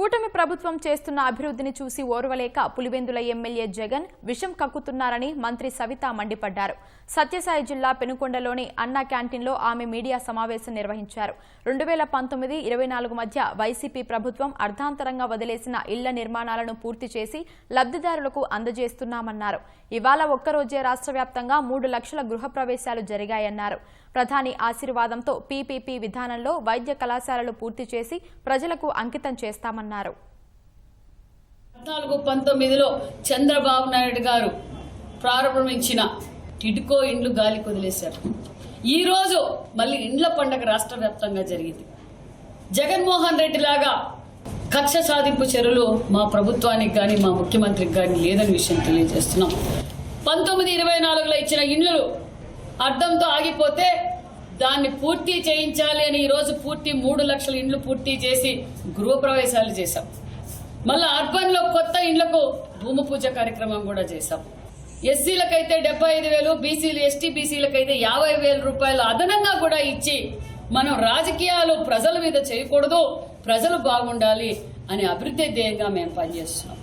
కూటమి ప్రభుత్వం చేస్తున్న అభివృద్ధిని చూసి ఓర్వలేక పులివెందుల ఎమ్మెల్యే జగన్ విషం కక్కుతున్నారని మంత్రి సవిత మండిపడ్డారు. సత్యసాయి జిల్లా పెనుకొండలోని అన్నా క్యాంటీన్లో ఆమె మీడియా సమావేశం నిర్వహించారు. రెండు వేల పంతొమ్మిది ఇరవై నాలుగు మధ్య వైసీపీ ప్రభుత్వం అర్ధాంతరంగా వదిలేసిన ఇళ్ళ నిర్మాణాలను పూర్తి చేసి లబ్ధిదారులకు అందజేస్తున్నామన్నారు. ఇవాళ ఒక్కరోజే రాష్ట్ర వ్యాప్తంగా మూడు లక్షల గృహప్రవేశాలు జరిగాయన్నారు. ప్రధాని ఆశీర్వాదంతో పీపీపీ విధానంలో వైద్య కళాశాలలు పూర్తి చేసి ప్రజలకు అంకితం చేస్తామన్నారు. పద్నాలుగు పంతొమ్మిదిలో చంద్రబాబు నాయుడు గారు ప్రారంభించిన టిడ్కో ఇండ్లు గాలి వదిలేశారు ఈ రోజు మళ్ళీ ఇండ్ల పండగ రాష్ట్ర వ్యాప్తంగా జరిగింది. జగన్మోహన్ రెడ్డి లాగా కక్ష సాధింపు చర్యలు మా ప్రభుత్వానికి కానీ మా ముఖ్యమంత్రికి కానీ లేదని విషయం తెలియజేస్తున్నాం. పంతొమ్మిది ఇరవై నాలుగులో ఇచ్చిన ఇండ్లు అర్థంతో ఆగిపోతే దాన్ని పూర్తి చేయించాలి అని ఈరోజు పూర్తి మూడు లక్షల ఇండ్లు పూర్తి చేసి గృహప్రవేశాలు చేశాం. మళ్ళీ అర్బన్లో కొత్త ఇండ్లకు భూమి పూజ కార్యక్రమం కూడా చేశాం. ఎస్సీలకైతే డెబ్బై ఐదు వేలు బీసీలు ఎస్టీ బీసీలకైతే యాభై వేల రూపాయలు అదనంగా కూడా ఇచ్చి మనం రాజకీయాలు ప్రజల మీద చేయకూడదు ప్రజలు బాగుండాలి అనే అభివృద్ధి ధ్యేయంగా మేము పనిచేస్తున్నాం.